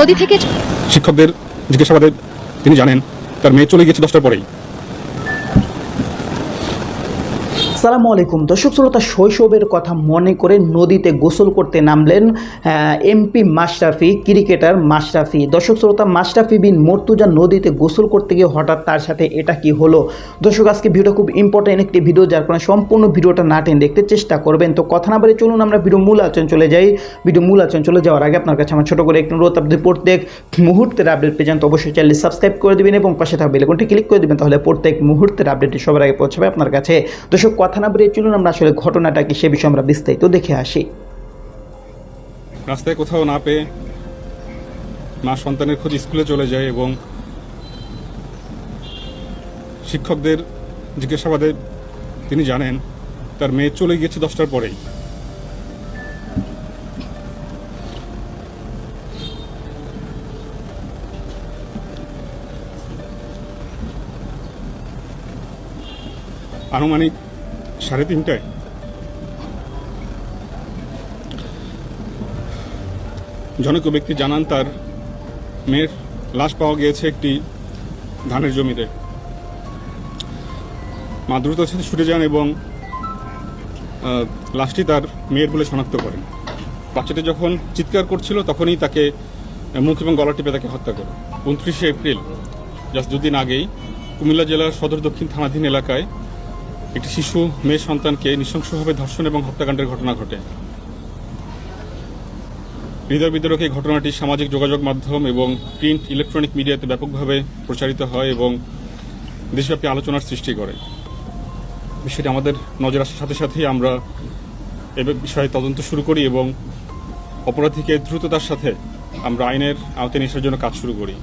নদী থেকে শিক্ষকদের জিজ্ঞাসাবাদে তিনি জানেন তার মেয়ে চলে গেছে দশটার পরেই। সালামু আলাইকুম। দর্শক শ্রোতা, শৈশবের কথা মনে করে নদীতে গোসল করতে নামলেন এমপি মাশরাফি, ক্রিকেটার মাশরাফি। দর্শক শ্রোতা, মাশরাফি বিন মর্তুজা নদীতে গোসল করতে গিয়ে হঠাৎ তার সাথে এটা কি হলো? দর্শক, আজকে ভিডিও খুব ইম্পর্টেন্ট একটি ভিডিও, যার কারণে সম্পূর্ণ ভিডিওটা না টেনে দেখতে চেষ্টা করবেন। তো কথা না বলে চলুন, আমরা ভিডিও মূল আলোচনা চলে যাই। ভিডিও মূল আলোচনা চলে যাওয়ার আগে আপনার কাছে আমার ছোটো করে একটু অনুরোধ, আপনি প্রত্যেক মুহূর্তের আপডেট পেয়ে তো অবশ্যই চ্যানেল সাবস্ক্রাইব করে দিবেন এবং পাশে থাকা বেলকনটি ক্লিক করে দিবেন, তাহলে প্রত্যেক মুহূর্তের আপডেটটি সবার আগে পৌঁছাবে আপনার কাছে। দর্শক, কথা না বেরিয়ে চলুন, আমরা আসলে ঘটনাটা কি সে বিষয়ে আমরা বিস্তারিত দেখে আসি। রাস্তায় কোথাও না পেয়ে মা সন্তানের খোঁজ স্কুলে চলে যায় এবং শিক্ষকদের জিজ্ঞাসাবাদে তিনি জানেন, তার মেয়ে চলে গিয়েছে দশটার পরেই। আনুমানিক সাড়ে তিনটায়। জনক ব্যক্তি জানান, তার মেয়ের লাশ পাওয়া গিয়েছে একটি ধানের জমিতে। মা দ্রুত সাথে ছুটে যান এবং লাশটি তার মেয়ের বলে শনাক্ত করেন। বাচ্চাটি যখন চিৎকার করছিল, তখনই তাকে মুখ এবং গলা টিপে তাকে হত্যা করে। উনত্রিশে এপ্রিল, জাস্ট দুদিন আগেই কুমিল্লা জেলার সদর দক্ষিণ থানাধীন এলাকায় একটি শিশু, মেয়ে সন্তানকে নৃশংসভাবে ধর্ষণ এবং হত্যাকাণ্ডের ঘটনা ঘটে। হৃদয় বিদ্রোহক এই ঘটনাটি সামাজিক যোগাযোগ মাধ্যম এবং প্রিন্ট ইলেকট্রনিক মিডিয়াতে ব্যাপকভাবে প্রচারিত হয় এবং দেশব্যাপী আলোচনার সৃষ্টি করে। বিষয়টি আমাদের নজর আসার সাথে সাথেই আমরা এ বিষয়ে তদন্ত শুরু করি এবং অপরাধীকে দ্রুততার সাথে আমরা আইনের আওতায় নিয়ে আসার জন্য কাজ শুরু করি।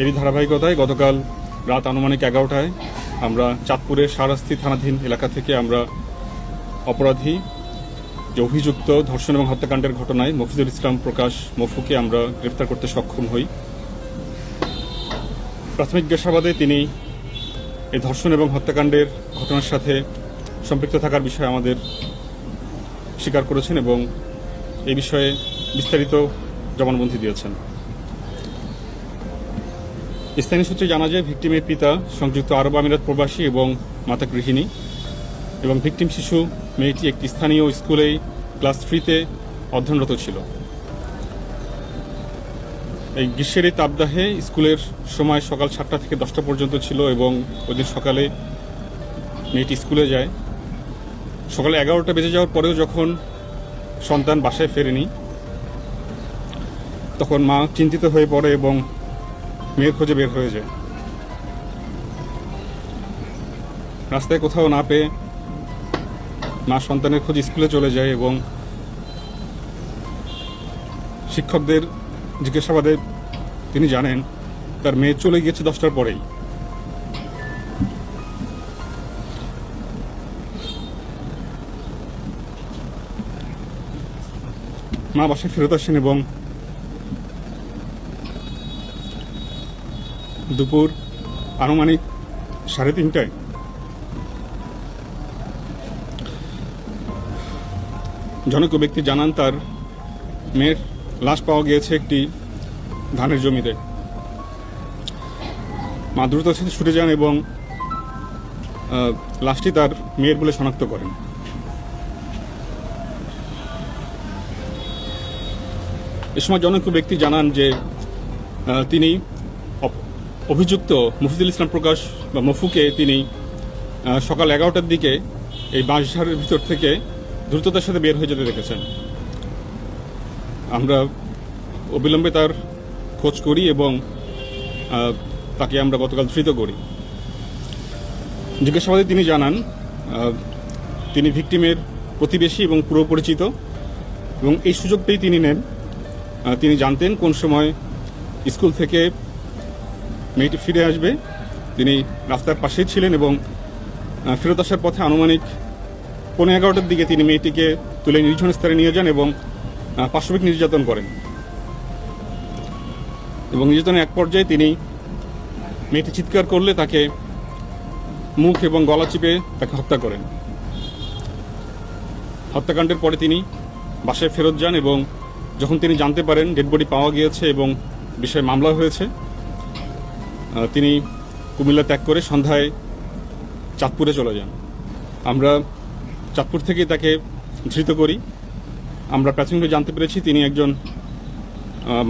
এরই ধারাবাহিকতায় গতকাল রাত আনুমানিক এগারোটায় আমরা চাঁদপুরের সারাস্তি থানাধীন এলাকা থেকে আমরা অপরাধী যে অভিযুক্ত ধর্ষণ এবং হত্যাকাণ্ডের ঘটনায় মফিজুল ইসলাম প্রকাশ মফুকে আমরা গ্রেফতার করতে সক্ষম হই। প্রাথমিক জিজ্ঞাসাবাদে তিনি এই ধর্ষণ এবং হত্যাকাণ্ডের ঘটনার সাথে সম্পৃক্ত থাকার বিষয়ে আমাদের স্বীকার করেছেন এবং এই বিষয়ে বিস্তারিত জবানবন্দি দিয়েছেন। স্থানীয় সূত্রে জানা যায়, ভিকটিমের পিতা সংযুক্ত আরব আমিরাত প্রবাসী এবং মাতা গৃহিণী এবং ভিকটিম শিশু মেয়েটি একটি স্থানীয় স্কুলেই ক্লাস থ্রিতে অধ্যয়নরত ছিল। এই গ্রীষ্মের এই তাপদাহে স্কুলের সময় সকাল সাতটা থেকে দশটা পর্যন্ত ছিল এবং ওই দিন সকালে মেয়েটি স্কুলে যায়। সকালে এগারোটা বেজে যাওয়ার পরেও যখন সন্তান বাসায় ফেরেনি, তখন মা চিন্তিত হয়ে পড়ে এবং মেয়ের খোঁজে বের হয়ে যায় রাস্তায় কোথাও না পেয়ে মা সন্তানের খোঁজ স্কুলে চলে যায় এবং শিক্ষকদের জিজ্ঞাসাবাদে তিনি জানেন, তার মেয়ে চলে গিয়েছে দশটার পরেই। মা বাসায় ফেরত আসেন এবং দুপুর আনুমানিক সাড়ে তিনটায়। জনক ব্যক্তি জানান, তার মেয়ের লাশ পাওয়া গিয়েছে একটি ধানের জমিতে। মা দ্রুত ছুটে যান এবং লাশটি তার মেয়ের বলে শনাক্ত করেন। এ সময় জনক ব্যক্তি জানান যে তিনি অভিযুক্ত মফিজুল ইসলাম প্রকাশ বা মফুকে তিনি সকাল এগারোটার দিকে এই বাঁশঝাড়ের ভিতর থেকে দ্রুততার সাথে বের হয়ে যেতে দেখেছেন। আমরা অবিলম্বে তার খোঁজ করি এবং তাকে আমরা গতকাল ধৃত করি। জিজ্ঞাসাবাদে তিনি জানান তিনি ভিকটিমের প্রতিবেশী এবং পুরো পরিচিত এবং এই সুযোগ পেয়ে তিনি নেন। তিনি জানতেন কোন সময় স্কুল থেকে মেয়েটি ফিরে আসবে। তিনি রাস্তার পাশেই ছিলেন এবং ফেরত আসার পথে আনুমানিক পনেরো এগারোটার দিকে তিনি মেয়েটিকে তুলে নির্জন স্তরে নিয়ে যান এবং পাশবিক নির্যাতন করেন। এবং নির্যাতনের এক পর্যায়ে তিনি মেয়েটি চিৎকার করলে তাকে মুখ এবং গলা চিপে তাকে হত্যা করেন। হত্যাকাণ্ডের পরে তিনি বাসায় ফেরত যান এবং যখন তিনি জানতে পারেন ডেড বডি পাওয়া গিয়েছে এবং বিষয়ে মামলা হয়েছে তিনি কুমিল্লা ত্যাগ করে সন্ধ্যায় চাঁদপুরে চলে যান। আমরা চাঁদপুর থেকে তাকে ধৃত করি। আমরা প্রাথমিকভাবে জানতে পেরেছি তিনি একজন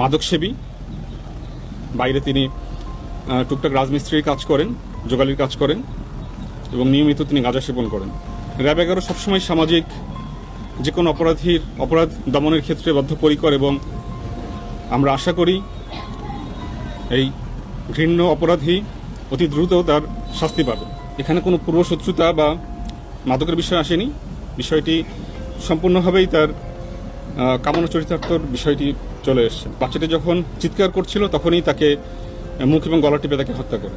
মাদকসেবী। বাইরে তিনি টুকটাক রাজমিস্ত্রির কাজ করেন যোগালির কাজ করেন এবং নিয়মিত তিনি গাঁজা সেবন করেন। র্যাব এগারো সবসময় সামাজিক যে কোনো অপরাধীর অপরাধ দমনের ক্ষেত্রে বদ্ধপরিকর এবং আমরা আশা করি এই ঘৃণ্য অপরাধী অতি দ্রুত তার শাস্তি পাবে। এখানে কোনো পূর্বশত্রুতা বা মাদকের বিষয় আসেনি। বিষয়টি সম্পূর্ণভাবেই তার কামনা চরিতার্থর বিষয়টি চলে এসছে। বাচ্চাটি যখন চিৎকার করছিল, তখনই তাকে মুখ এবং গলা টিপে তাকে হত্যা করে।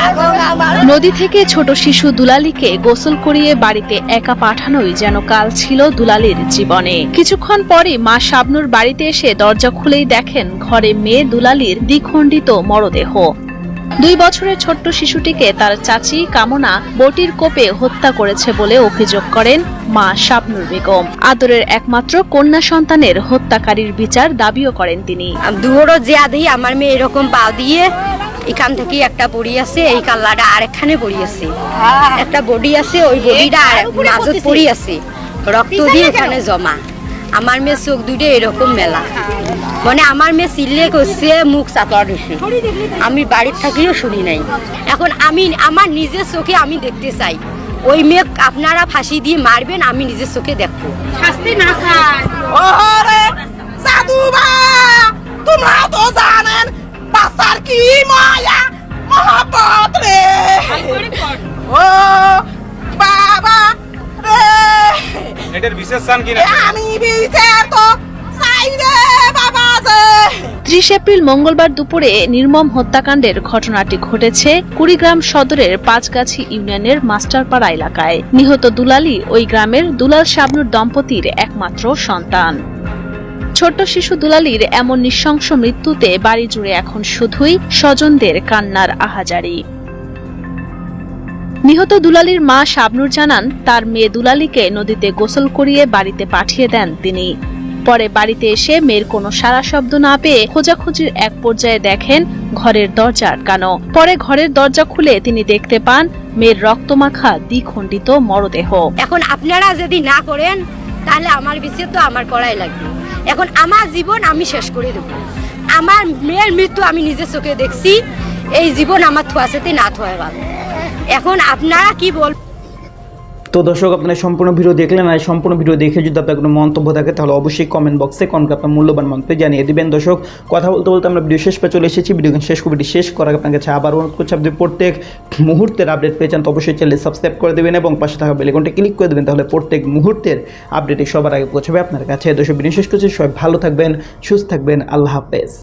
নদী থেকে ছোট শিশু দুলালিকে গোসল করিয়ে বাড়িতে একা পাঠানোই যেন কাল ছিল দুলালির জীবনে। কিছুক্ষণ পরে মা শাবনুর বাড়িতে এসে দরজা খুলেই দেখেন ঘরে মেয়ে দুলালির দ্বিখণ্ডিত মরদেহ। দুই বছরের ছোট্ট শিশুটিকে তার চাচি কামনা বটির কোপে হত্যা করেছে বলে অভিযোগ করেন মা শাবনুর বেগম। আদরের একমাত্র কন্যা সন্তানের হত্যাকারীর বিচার দাবিও করেন তিনি। দুহরও যে আধি আমার মেয়ে এরকম পা দিয়ে এখান থেকে একটা বড়ি আছে এই কাল্লাটা আরেকখানে বড়ি আছে। একটা বডি আছে ওই বডিটা আর মাঝত পড়ি আছে। রক্ত দিয়ে ওখানে জমা। আমার মেয়ে চোখ দুটো এরকম মেলা। মানে আমার মেয়ে চিল্লে করছে মুখ চাপা দিছে। আমি বাড়ির থাকিও শুনি নাই। এখন আমি আমার নিজের চোখে আমি দেখতে চাই। ওই মেয়ে আপনারা ফাঁসি দিয়ে মারবেন আমি নিজের চোখে দেখব। ওরে সাধুবা তোমরা তো জানেন বাচ্চার কি মায়া মহাপত রে ও বাবা রে। এটার বিশেষ স্থান কিনা আমি বিচার তো চাই রে বাবা যে। ত্রিশ এপ্রিল মঙ্গলবার দুপুরে নির্মম হত্যাকাণ্ডের ঘটনাটি ঘটেছে কুড়িগ্রাম সদরের পাঁচগাছি ইউনিয়নের মাস্টারপাড়া এলাকায়। নিহত দুলালি ওই গ্রামের দুলাল শাবনুর দম্পতির একমাত্র সন্তান। ছোট্ট শিশু দুলালির এমন নৃশংস মৃত্যুতে বাড়ি জুড়ে এখন শুধুই স্বজনদের কান্নার আহাজারি। নিহত দুলালির মা শাবনুর জানান, তার মেয়ে দুলালিকে নদীতে গোসল করিয়ে বাড়িতে পাঠিয়ে দেন তিনি। পরে বাড়িতে এসে মেয়ের কোনো সারা শব্দ না পেয়ে খোঁজাখুঁজির এক পর্যায়ে দেখেন ঘরের দরজা আটকানো। পরে ঘরের দরজা খুলে তিনি দেখতে পান, মেয়ের রক্তমাখা দ্বিখণ্ডিত মরদেহ। এখন আপনারা যদি না করেন, তাহলে আমার বিচার তো আমার করাই লাগবে। এখন আমার জীবন আমি শেষ করে দেবো। আমার মেয়ের মৃত্যু আমি নিজের চোখে দেখছি, এই জীবন আমার থোয়াশেতে না থোয়া এখন আপনারা কি বল তো দর্শক, আপনারা সম্পূর্ণ ভিডিও দেখলেন আর সম্পূর্ণ ভিডিও দেখে যদি আপনার কোনো মন্তব্য থাকে, তাহলে অবশ্যই কমেন্ট বক্সে কমেন্ট আপনার মূল্যবান মন্তব্য জানিয়ে দেবেন। দর্শক, কথা বলতে বলতে আমরা ভিডিও শেষ পে চলে এসেছি। ভিডিও শেষ কবিটি শেষ করার আপনার কাছে আবার অনুরোধ করছি, আপনি প্রত্যেক মুহূর্তের আপডেট পেয়ে যান, তো অবশ্যই চ্যানেল সাবস্ক্রাইব করে দেবেন এবং পাশে থাকা বেলেকনটা ক্লিক করে দেবেন, তাহলে প্রত্যেক মুহূর্তের আপডেটে সবার আগে পৌঁছাবে আপনার কাছে। দর্শক ভিডিও শেষ করছি, সবাই ভালো থাকবেন, সুস্থ থাকবেন, আল্লাহ হাফেজ।